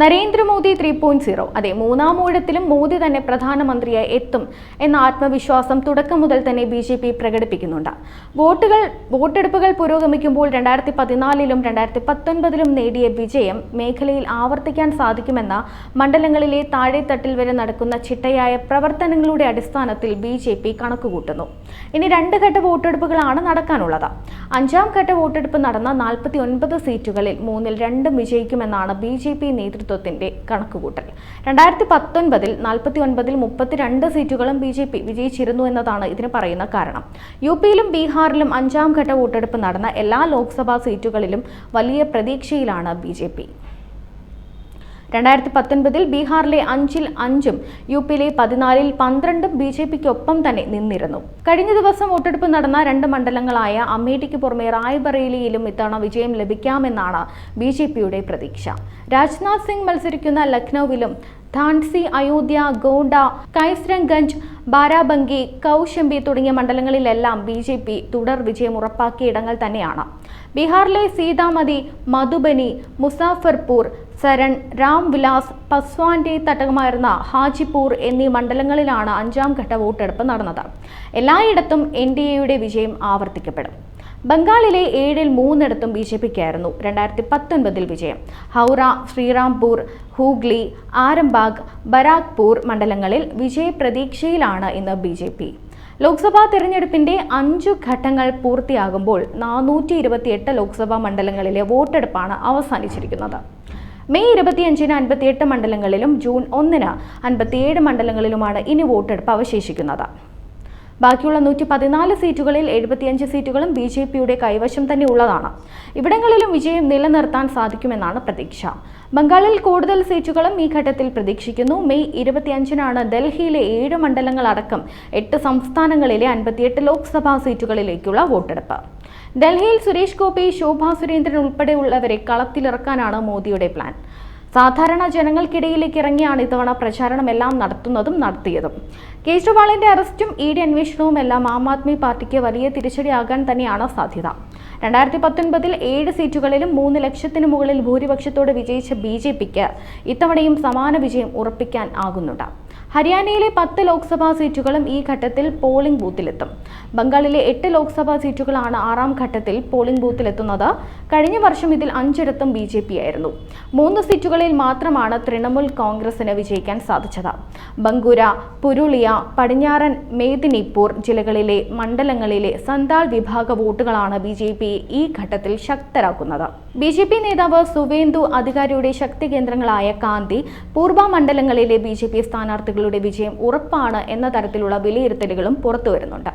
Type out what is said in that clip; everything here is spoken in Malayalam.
നരേന്ദ്രമോദി ത്രീ പോയിന്റ് സീറോ അതെ മൂന്നാം ഊഴത്തിലും മോദി തന്നെ പ്രധാനമന്ത്രിയായി എത്തും എന്ന ആത്മവിശ്വാസം തുടക്കം മുതൽ തന്നെ ബി ജെ പി പ്രകടിപ്പിക്കുന്നുണ്ട്. വോട്ടുകൾ വോട്ടെടുപ്പുകൾ പുരോഗമിക്കുമ്പോൾ രണ്ടായിരത്തി പതിനാലിലും രണ്ടായിരത്തി പത്തൊൻപതിലും നേടിയ വിജയം മേഖലയിൽ ആവർത്തിക്കാൻ സാധിക്കുമെന്ന മണ്ഡലങ്ങളിലെ താഴെത്തട്ടിൽ വരെ നടക്കുന്ന ചിട്ടയായ പ്രവർത്തനങ്ങളുടെ അടിസ്ഥാനത്തിൽ ബി ജെ പി കണക്കുകൂട്ടുന്നു. ഇനി രണ്ട് ഘട്ട വോട്ടെടുപ്പുകളാണ് നടക്കാനുള്ളത്. അഞ്ചാം ഘട്ട വോട്ടെടുപ്പ് നടന്ന നാൽപ്പത്തി ഒൻപത് സീറ്റുകളിൽ മൂന്നിൽ രണ്ടും വിജയിക്കുമെന്നാണ് ബി ജെ പി നേതൃത്വത്തിന്റെ കണക്കുകൂട്ടൽ. രണ്ടായിരത്തി പത്തൊൻപതിൽ നാൽപ്പത്തി ഒൻപതിൽ മുപ്പത്തിരണ്ട് സീറ്റുകളും ബി ജെ പി വിജയിച്ചിരുന്നു എന്നതാണ് ഇതിന് പറയുന്ന കാരണം. യു പിയിലും ബീഹാറിലും അഞ്ചാം ഘട്ട വോട്ടെടുപ്പ് നടന്ന എല്ലാ ലോക്സഭാ സീറ്റുകളിലും വലിയ പ്രതീക്ഷയിലാണ് ബി ജെ പി. രണ്ടായിരത്തി പത്തൊൻപതിൽ ബീഹാറിലെ അഞ്ചിൽ അഞ്ചും യു പിയിലെ പതിനാലിൽ പന്ത്രണ്ടും ബി ജെ പിക്കൊപ്പം തന്നെ നിന്നിരുന്നു. കഴിഞ്ഞ ദിവസം വോട്ടെടുപ്പ് നടന്ന രണ്ട് മണ്ഡലങ്ങളായ അമേഠിക്ക് പുറമെ റായ്ബറേലിയിലും ഇത്തവണ വിജയം ലഭിക്കാമെന്നാണ് ബി ജെ പിയുടെ പ്രതീക്ഷ. രാജ്നാഥ് സിംഗ് മത്സരിക്കുന്ന ലക്നൌവിലും ധാൻസി അയോധ്യ ഗോണ്ട കൈസ്രംഗഞ്ച് ബാരാബങ്കി കൗശംബി തുടങ്ങിയ മണ്ഡലങ്ങളിലെല്ലാം ബി ജെ പി തുടർ വിജയം ഉറപ്പാക്കിയ ഇടങ്ങൾ തന്നെയാണ്. ബീഹാറിലെ സീതാമതി മധുബനി മുസാഫർപൂർ സരൺ രാം വിലാസ് പസ്വാന്റെ തട്ടകമായിരുന്ന ഹാജിപൂർ എന്നീ മണ്ഡലങ്ങളിലാണ് അഞ്ചാം ഘട്ട വോട്ടെടുപ്പ് നടന്നത്. എല്ലായിടത്തും എൻ ഡി എയുടെ വിജയം ആവർത്തിക്കപ്പെടും. ബംഗാളിലെ ഏഴിൽ മൂന്നിടത്തും ബി ജെ പിക്കായിരുന്നു രണ്ടായിരത്തി പത്തൊൻപതിൽ വിജയം. ഹൗറ ശ്രീറാംപൂർ ഹൂഗ്ലി ആരംബാഗ് ബരാഗ്പൂർ മണ്ഡലങ്ങളിൽ വിജയപ്രതീക്ഷയിലാണ് ഇന്ന് ബി ജെ പി. ലോക്സഭാ തെരഞ്ഞെടുപ്പിന്റെ അഞ്ചു ഘട്ടങ്ങൾ പൂർത്തിയാകുമ്പോൾ നാനൂറ്റി ഇരുപത്തിയെട്ട് ലോക്സഭാ മണ്ഡലങ്ങളിലെ വോട്ടെടുപ്പാണ് അവസാനിച്ചിരിക്കുന്നത്. മെയ് ഇരുപത്തിയഞ്ചിന് അൻപത്തിയെട്ട് മണ്ഡലങ്ങളിലും ജൂൺ ഒന്നിന് അൻപത്തിയേഴ് മണ്ഡലങ്ങളിലുമാണ് ഇനി വോട്ടെടുപ്പ് അവശേഷിക്കുന്നത്. ബാക്കിയുള്ള നൂറ്റി പതിനാല് സീറ്റുകളിൽ എഴുപത്തിയഞ്ച് സീറ്റുകളും ബി ജെ പിയുടെ കൈവശം തന്നെ ഉള്ളതാണ്. ഇവിടങ്ങളിലും വിജയം നിലനിർത്താൻ സാധിക്കുമെന്നാണ് പ്രതീക്ഷ. ബംഗാളിൽ കൂടുതൽ സീറ്റുകളും ഈ ഘട്ടത്തിൽ പ്രതീക്ഷിക്കുന്നു. മെയ് ഇരുപത്തിയഞ്ചിനാണ് ഡൽഹിയിലെ ഏഴ് മണ്ഡലങ്ങളടക്കം എട്ട് സംസ്ഥാനങ്ങളിലെ അൻപത്തിയെട്ട് ലോക്സഭാ സീറ്റുകളിലേക്കുള്ള വോട്ടെടുപ്പ്. ഡൽഹിയിൽ സുരേഷ് ഗോപി ശോഭാ സുരേന്ദ്രൻ ഉൾപ്പെടെയുള്ളവരെ കളത്തിലിറക്കാനാണ് മോദിയുടെ പ്ലാൻ. സാധാരണ ജനങ്ങൾക്കിടയിലേക്ക് ഇറങ്ങിയാണ് ഇത്തവണ പ്രചാരണമെല്ലാം നടത്തുന്നതും നടത്തിയതും. കേജ്രിവാളിന്റെ അറസ്റ്റും ഇ ഡി അന്വേഷണവും എല്ലാം ആം ആദ്മി പാർട്ടിക്ക് വലിയ തിരിച്ചടിയാകാൻ തന്നെയാണ് സാധ്യത. രണ്ടായിരത്തി പത്തൊൻപതിൽ ഏഴ് സീറ്റുകളിലും മൂന്ന് ലക്ഷത്തിന് മുകളിൽ ഭൂരിപക്ഷത്തോടെ വിജയിച്ച ബി ജെ പിക്ക് ഇത്തവണയും സമാന വിജയം ഉറപ്പിക്കാൻ ആകുന്നുണ്ട്. ഹരിയാനയിലെ പത്ത് ലോക്സഭാ സീറ്റുകളും ഈ ഘട്ടത്തിൽ പോളിംഗ് ബൂത്തിലെത്തും. ബംഗാളിലെ എട്ട് ലോക്സഭാ സീറ്റുകളാണ് ആറാം ഘട്ടത്തിൽ പോളിംഗ് ബൂത്തിലെത്തുന്നത്. കഴിഞ്ഞ വർഷം ഇതിൽ അഞ്ചിടത്തും ബി ജെ പി ആയിരുന്നു. മൂന്ന് സീറ്റുകളിൽ മാത്രമാണ് തൃണമൂൽ കോൺഗ്രസിന് വിജയിക്കാൻ സാധിച്ചത്. ബങ്കുര പുരുളിയ പടിഞ്ഞാറൻ മേദിനിപ്പൂർ ജില്ലകളിലെ മണ്ഡലങ്ങളിലെ സന്താൾ വിഭാഗ വോട്ടുകളാണ് ബി ഈ ഘട്ടത്തിൽ ശക്തരാക്കുന്നത്. ബി ജെ പി നേതാവ് സുവേന്ദു അധികാരിയുടെ ശക്തി കേന്ദ്രങ്ങളായ കാന്തി പൂർവ മണ്ഡലങ്ങളിലെ ബി ജെ പി സ്ഥാനാർത്ഥികളുടെ വിജയം ഉറപ്പാണ് എന്ന തരത്തിലുള്ള വിലയിരുത്തലുകളും പുറത്തുവരുന്നുണ്ട്.